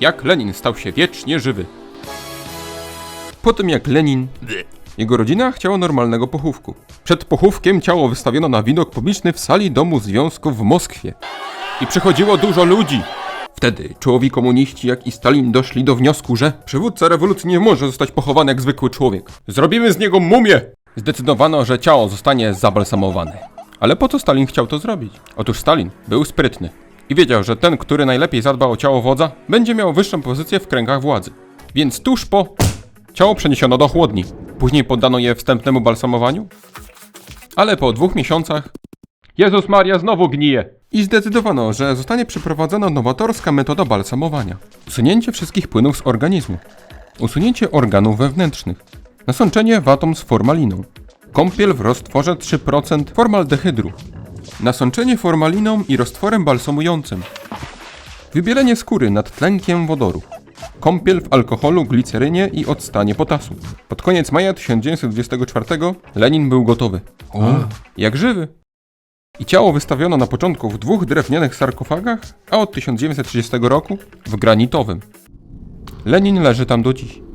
jak Lenin stał się wiecznie żywy. Po tym jak Lenin... Jego rodzina chciała normalnego pochówku. Przed pochówkiem ciało wystawiono na widok publiczny w sali Domu Związków w Moskwie. I przychodziło dużo ludzi. Wtedy czołowi komuniści jak i Stalin doszli do wniosku, że przywódca rewolucji nie może zostać pochowany jak zwykły człowiek. Zrobimy z niego mumię! Zdecydowano, że ciało zostanie zabalsamowane. Ale po co Stalin chciał to zrobić? Otóż Stalin był sprytny i wiedział, że ten, który najlepiej zadba o ciało wodza, będzie miał wyższą pozycję w kręgach władzy. Więc tuż po ciało przeniesiono do chłodni. Później poddano je wstępnemu balsamowaniu. Ale po dwóch miesiącach Jezus Maria znowu gnije. I zdecydowano, że zostanie przeprowadzona nowatorska metoda balsamowania. Usunięcie wszystkich płynów z organizmu. Usunięcie organów wewnętrznych. Nasączenie watą z formaliną. Kąpiel w roztworze 3% formaldehydru. Nasączenie formaliną i roztworem balsamującym. Wybielenie skóry nad tlenkiem wodoru. Kąpiel w alkoholu, glicerynie i odstanie potasu. Pod koniec maja 1924 Lenin był gotowy. Jak żywy. I ciało wystawiono na początku w dwóch drewnianych sarkofagach, a od 1930 roku w granitowym. Lenin leży tam do dziś.